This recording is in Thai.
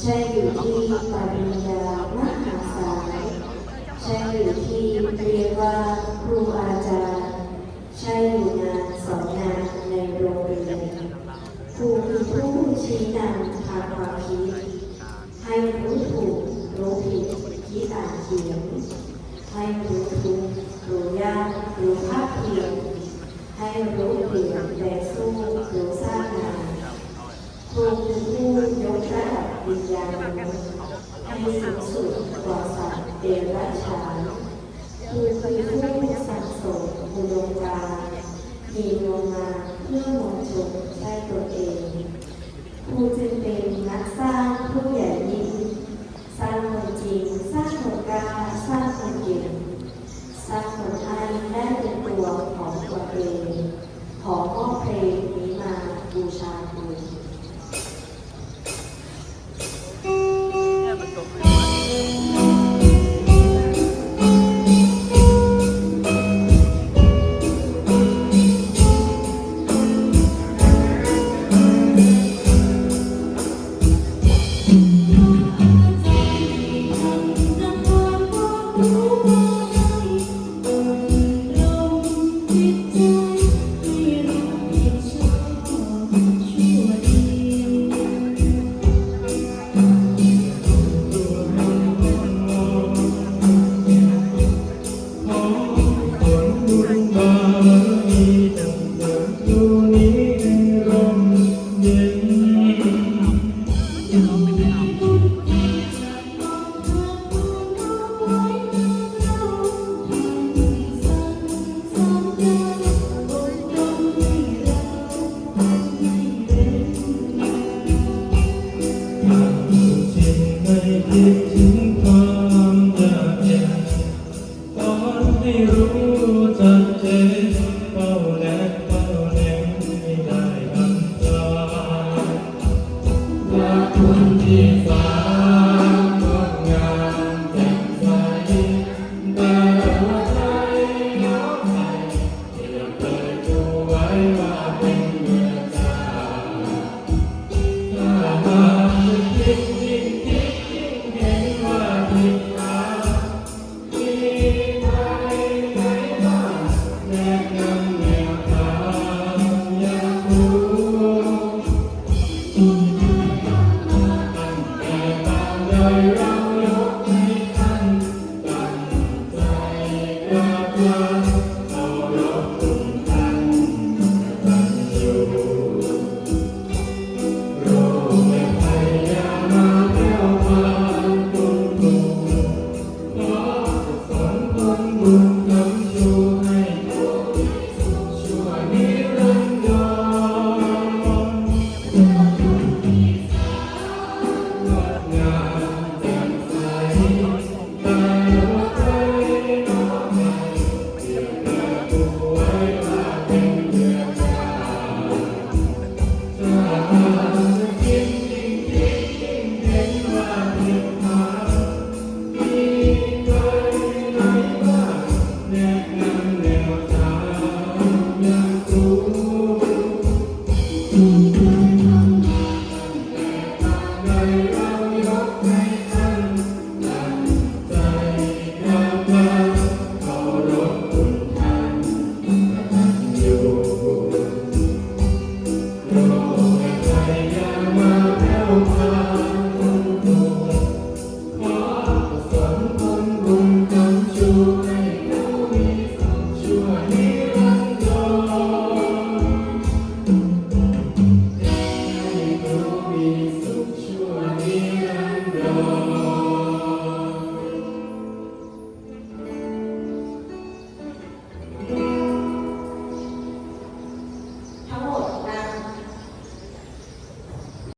ใช่อยู่ที่ปริญญามหาศาลใช่อยู่ที่เรียกว่าครูอาจารย์ ใช่อยู่งานสอนงานในโรงเรียนครูคือผู้ชี้นำทางความคิดให้รู้ถูกรู้ผิดคิดอ่านเขียนให้รู้ทุกรู้ยากรู้ภาคเพียรให้รู้เปลี่ยนแต่สู้รู้สร้างงาน ครูคือผู้ยกระดับวิญญาณให้สูงสุดกว่าสัตว์เดรัจฉานครูคือผู้สั่งสมอุดมการมีดวงมาเพื่อมวลชนใช่ตัวเองครูจึงเป็นนักสร้างผู้ใหญ่ยิ่งสร้างคนจริงสร้างคนกาสร้าง โอ้นำ คุณที่ฟ้า